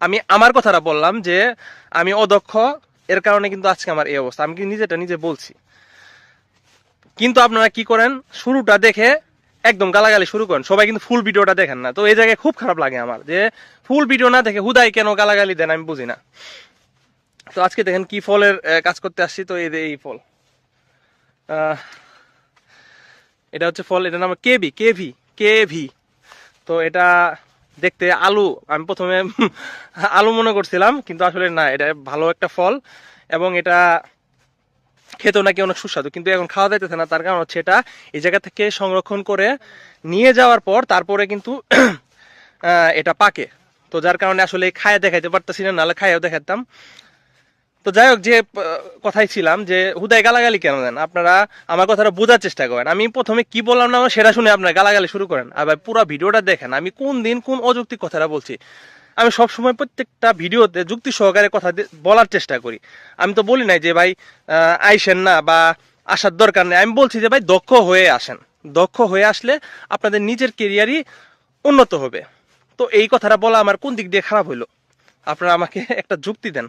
আমি আমার কথাটা বললাম যে আমি অদক্ষ, এর কারণে কিন্তু আজকে আমার এই অবস্থা। আমি কিন্তু নিজেটা নিজে বলছি। কিন্তু আপনারা কি করেন? শুরুটা দেখে একদম গালাগালি শুরু করেন। সবাই কিন্তু ফুল ভিডিওটা দেখেন না। তো এই জায়গায় খুব খারাপ লাগে আমার যে ফুল ভিডিও না দেখে হুদাই কেন গালাগালি দেন আমি বুঝি না। তো আজকে দেখেন কি ফলের কাজ করতে আসছি। তো এই এই ফল। এটা হচ্ছে ফল, এটার নাম কেভি কেভি কেভি। তো এটা দেখতে আলু, আমি প্রথমে আলু মনে করছিলাম, কিন্তু আসলে না, এটা ভালো একটা ফল এবং এটা খেতেও নাকি অনেক সুস্বাদু, কিন্তু এখন খাওয়া যাইতেছে না, তার কারণ হচ্ছে এটা এই জায়গা থেকে সংরক্ষণ করে নিয়ে যাওয়ার পর তারপরে কিন্তু এটা পাকে। তো যার কারণে আসলে খায় দেখাইতে পারতেছি না, নাহলে খায়েও দেখাতাম। তো যাই হোক, যে কথাই ছিলাম যে, হুদায় গালাগালি কেন দেন? আপনারা আমার কথাটা বোঝার চেষ্টা করেন। আমি প্রথমে কি বললাম না সেটা শুনে আপনারা গালাগালি শুরু করেন। আবার পুরো ভিডিওটা দেখেন, আমি কোন দিন কোন অযৌক্তিক কথাটা বলছি। আমি সবসময় প্রত্যেকটা ভিডিওতে যুক্তি সহকারে কথা বলার চেষ্টা করি। আমি তো বলি নাই যে, ভাই আইসেন না বা আসার দরকার নেই। আমি বলছি যে, ভাই, দক্ষ হয়ে আসেন। দক্ষ হয়ে আসলে আপনাদের নিজের কেরিয়ারই উন্নত হবে। তো এই কথাটা বলা আমার কোন দিক দিয়ে খারাপ হইল? আপনারা আমাকে একটা যুক্তি দেন।